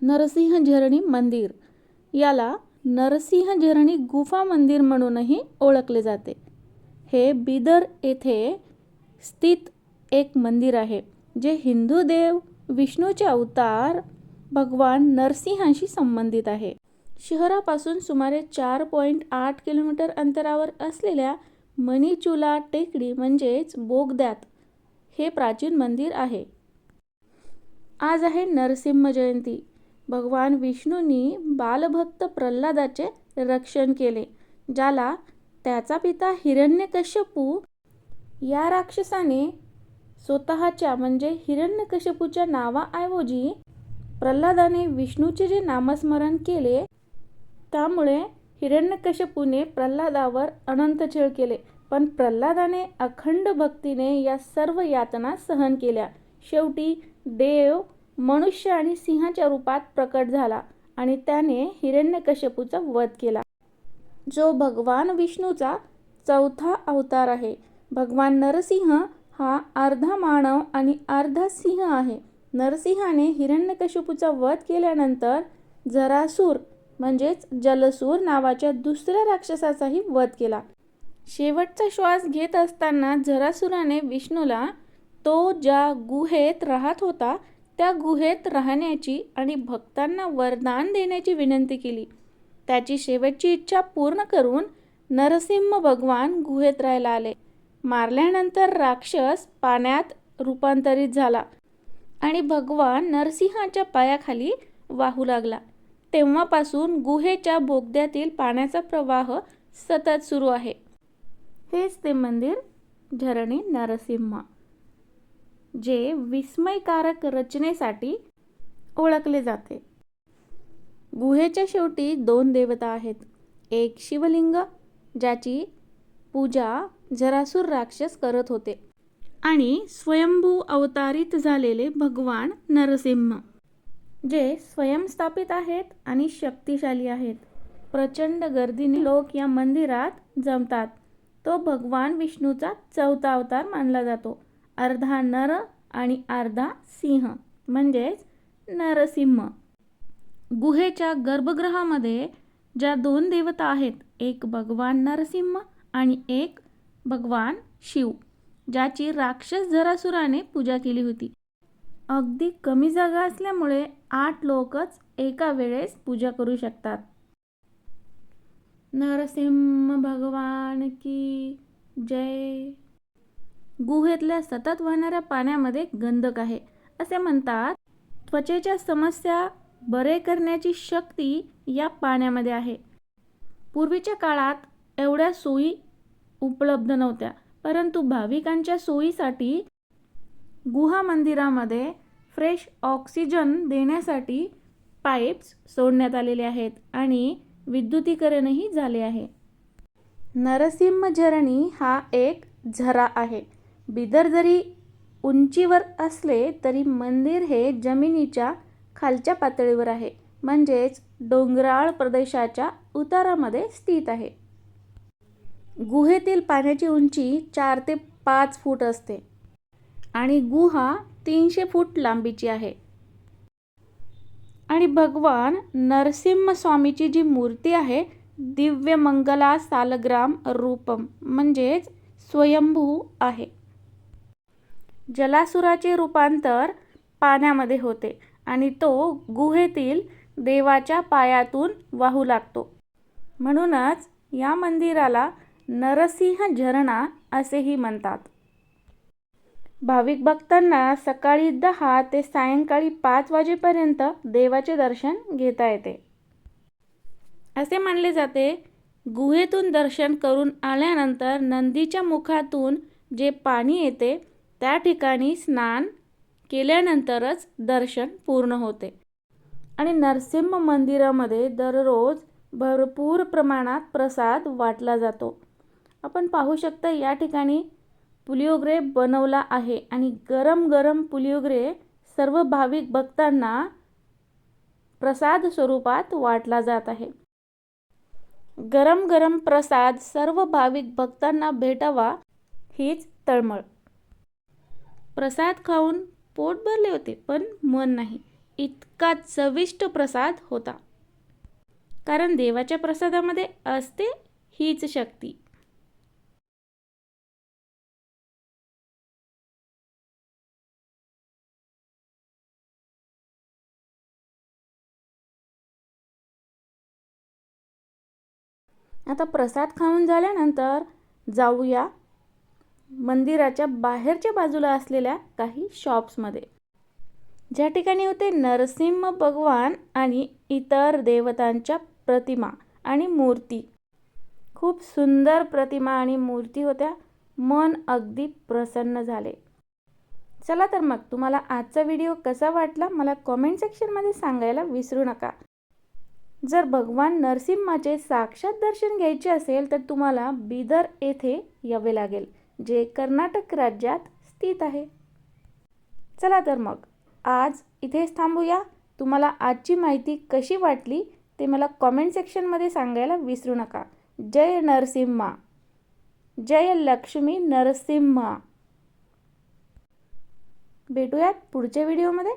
नरसिंह झरणी मंदिर. याला नरसिंह झरणी गुफा मंदिर म्हणूनही ओळखले जाते. हे बिदर येथे स्थित एक मंदिर आहे जे हिंदू देव विष्णूचे अवतार भगवान नरसिंहाशी संबंधित आहे. शहरापासून सुमारे चार पॉईंट आठ किलोमीटर अंतरावर असलेल्या मणिचुला टेकडी म्हणजेच बोगद्यात हे प्राचीन मंदिर आहे. आज आहे नरसिंह जयंती. भगवान विष्णूंनी बालभक्त प्रल्हादाचे रक्षण केले ज्याला त्याचा पिता हिरण्यकश्यपू या राक्षसाने स्वतःच्या म्हणजे हिरण्यकश्यपूच्या नावाऐवजी प्रल्हादाने विष्णूचे जे नामस्मरण केले त्यामुळे हिरण्यकश्यपूने प्रल्हादावर अनंत छळ केले. पण प्रल्हादाने अखंड भक्तीने या सर्व यातना सहन केल्या. शेवटी देव मनुष्य आणि सिंहाच्या रूपात प्रकट झाला आणि त्याने हिरण्यकश्यपूचा वध केला. जो भगवान विष्णूचा चौथा अवतार आहे. भगवान नरसिंह हा अर्धा मानव आणि अर्धा सिंह आहे. नरसिंहाने हिरण्यकश्यपूचा वध केल्यानंतर जरासूर म्हणजेच जलसूर नावाच्या दुसऱ्या राक्षसाचाही वध केला. शेवटचा श्वास घेत असताना जरासुराने विष्णूला तो ज्या गुहेत राहत होता त्या गुहेत राहण्याची आणि भक्तांना वरदान देण्याची विनंती केली. त्याची शेवटची इच्छा पूर्ण करून नरसिंह भगवान गुहेत राहायला आले. मारल्यानंतर राक्षस पाण्यात रूपांतरित झाला आणि भगवान नरसिंहाच्या पायाखाली वाहू लागला. तेव्हापासून गुहेच्या बोगद्यातील पाण्याचा प्रवाह सतत सुरू आहे. हेच ते मंदिर झरणी नरसिंह. जे विस्मयकारक रचनेसाठी ओळखले जाते. गुहेच्या शेवटी दोन देवता आहेत. एक शिवलिंग ज्याची पूजा जरासूर राक्षस करत होते. आणि स्वयंभू अवतारित झालेले भगवान नरसिंह जे स्वयंस्थापित आहेत आणि शक्तिशाली आहेत. प्रचंड गर्दीने लोक या मंदिरात जमतात. तो भगवान विष्णूचा चौथा अवतार मानला जातो. अर्धा नर आणि अर्धा सिंह म्हणजेच नरसिंह. गुहेच्या गर्भगृहामध्ये ज्या दोन देवता आहेत एक भगवान नरसिंह आणि एक भगवान शिव ज्याची राक्षस जरासुराने पूजा केली होती. अगदी कमी जागा असल्यामुळे आठ लोकच एका वेळेस पूजा करू शकतात. नरसिंह भगवान की जय. गुहेतल्या सतत वाहणाऱ्या पाण्यामध्ये गंधक आहे. असे म्हणतात त्वचेच्या समस्या बरे करण्याची शक्ती या पाण्यामध्ये आहे. पूर्वीच्या काळात एवढ्या सोयी उपलब्ध नव्हत्या परंतु भाविकांच्या सोयीसाठी गुहा मंदिरामध्ये फ्रेश ऑक्सिजन देण्यासाठी पाईप्स सोडण्यात आलेले आहेत आणि विद्युतीकरणही झाले आहे. नरसिंह झरणी हा एक झरा आहे. बिदर जरी उंचीवर असले तरी मंदिर हे जमिनीच्या खालच्या पातळीवर आहे. म्हणजेच डोंगराळ प्रदेशाच्या उतारामध्ये स्थित आहे. गुहेतील पाण्याची उंची चार ते पाच फूट असते आणि गुहा तीनशे फूट लांबीची आहे. आणि भगवान नरसिंह स्वामीची जी मूर्ती आहे दिव्य मंगला सालग्राम रूपम म्हणजेच स्वयंभू आहे. जलासुराचे रूपांतर पाण्यामध्ये होते आणि तो गुहेतील देवाच्या पायातून वाहू लागतो. म्हणूनच या मंदिराला नरसिंह झरणा असेही म्हणतात. भाविक भक्तांना सकाळी दहा ते सायंकाळी पाच वाजेपर्यंत देवाचे दर्शन घेता येते. असे मानले जाते गुहेतून दर्शन करून आल्यानंतर नंदीच्या मुखातून जे पाणी येते त्या ठिकाणी स्नान केल्यानंतरच दर्शन पूर्ण होते. आणि नरसिंह मंदिरामध्ये दररोज भरपूर प्रमाणात प्रसाद वाटला जातो. आपण पाहू शकता या ठिकाणी पुलिओग्रे बनवला आहे आणि गरम गरम पुलिओग्रे सर्व भाविक भक्तांना प्रसाद स्वरूपात वाटला जात आहे. गरम गरम प्रसाद सर्व भाविक भक्तांना भेटावा हीच तळमळ. प्रसाद खाऊन पोट भरले होते पण मन नाही. इतका चविष्ट प्रसाद होता. कारण देवाच्या प्रसादामध्ये असते हीच शक्ती. आता प्रसाद खाऊन झाल्यानंतर जाऊया मंदिराच्या बाहेरच्या बाजूला असलेल्या काही शॉप्समध्ये. ज्या ठिकाणी होते नरसिंह भगवान आणि इतर देवतांच्या प्रतिमा आणि मूर्ती. खूप सुंदर प्रतिमा आणि मूर्ती होत्या. मन अगदी प्रसन्न झाले. चला तर मग तुम्हाला आजचा व्हिडिओ कसा वाटला मला कॉमेंट सेक्शनमध्ये सांगायला विसरू नका. जर भगवान नरसिंहाचे साक्षात दर्शन घ्यायचे असेल तर तुम्हाला बिदर येथे यावे लागेल. जे कर्नाटक राज्यात स्थित आहे. चला तर मग आज इथेच थांबूया. तुम्हाला आजची माहिती कशी वाटली ते मला कॉमेंट सेक्शनमध्ये सांगायला विसरू नका. जय नरसिम्हा. जय लक्ष्मी नरसिम्हा. भेटूयात पुढच्या व्हिडिओमध्ये